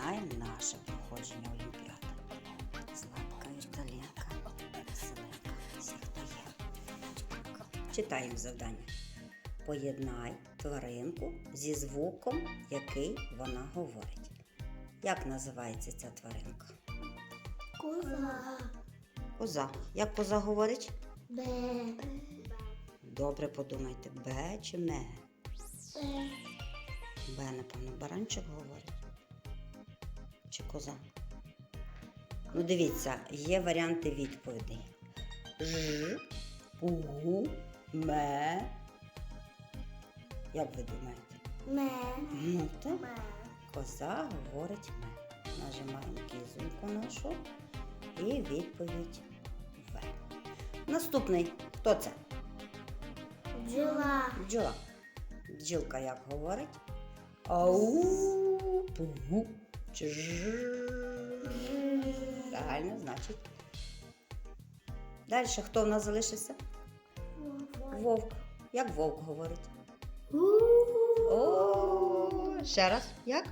починаємо наше проходження Олімпіади. Златка, Віталінка, Василенка, всі, хто. Читаємо завдання. Поєднай тваринку зі звуком, який вона говорить. Як називається ця тваринка? Коза. Коза. Як коза говорить? Бе. Добре подумайте, Б чи ме? Бе. Б, напевно, баранчик говорить. Чи коза? Ну, дивіться, є варіанти відповідей. Ж, пу, ме. Як ви думаєте? Ме. Ну, так. Ме. Коза говорить ме. Нажимаємо кізоньку нашу і відповідь В. Наступний. Хто це? Бджола. Бджола. Бджілка як говорить? Ау, пугу. Правильно, значить. Далі хто в нас залишився? Вовк. Як вовк говорить? О, ще раз. Як?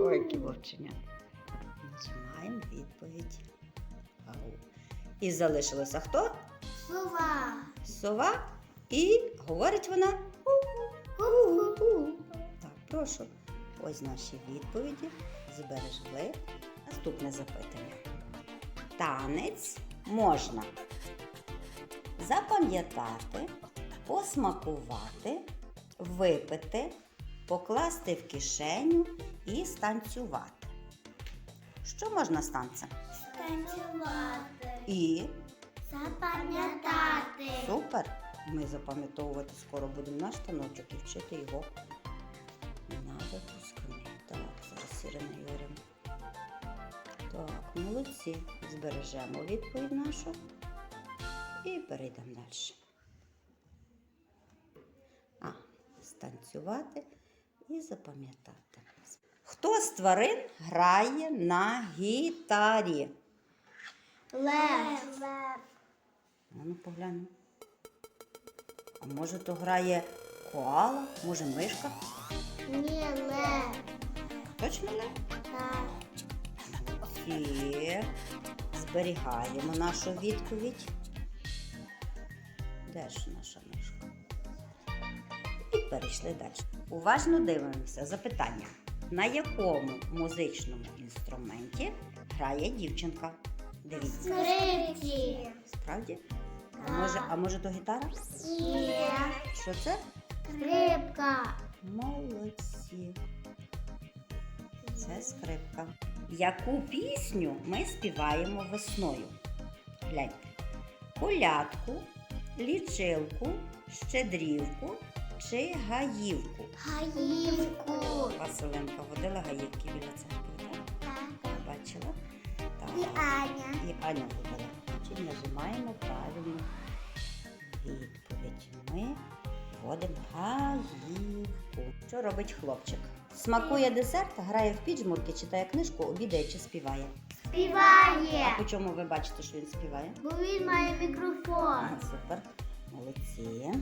Ой, які вовчення. Нажимаємо відповідь. Ау. І залишилося хто? Сова. Сова. І говорить вона. Так, прошу. Ось наші відповіді. Збережли. Наступне запитання. Танець можна запам'ятати, посмакувати, випити, покласти в кишеню і станцювати. Що можна з танцем? Танцювати. І Запам'ятати. Супер! Ми запам'ятовувати скоро будемо наш таночок і вчити його випускний. Так, зараз Ірина Юрівна. Так, молодці. Збережемо відповідь нашу і перейдемо далі. А, станцювати і запам'ятати. Хто з тварин грає на гітарі? Лев. А ну поглянемо. А може то грає коала, може мишка? Ні, лев. Точно не? Так. Молодці. Зберігаємо нашу відповідь. Де ж наша мишка? І перейшли далі. Уважно дивимося запитання. На якому музичному інструменті грає дівчинка? Дивіться, Скрипки. справді? А може, а може то гітара? Ні. Що це? Скрипка. Молодці. Це скрипка. Яку пісню ми співаємо весною? Гляньте. Колядку, лічилку, щедрівку чи гаївку? Гаївку. Василенка водила гаївки біля церкви, так? Так. Я бачила. Так. І Аня. І Аня водила. Значить, нажимаємо правильну відповідь. Ми вводимо гаївку. Що робить хлопчик? Смакує десерт, грає в піджмурки, читає книжку, обідає чи співає. А Співає. по чому ви бачите, що він співає? Бо він має мікрофон. А, супер. Молодці.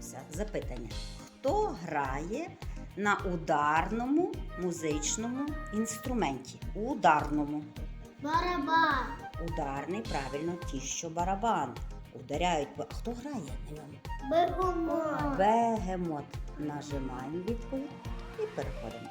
Все. Запитання. Хто грає на ударному музичному інструменті? Ударному. Барабан. Ударний, правильно, ті, що барабан. Ударяють. А хто грає на ньому? Бегемот. Бегемот. Нажимаємо відповідь і переходимо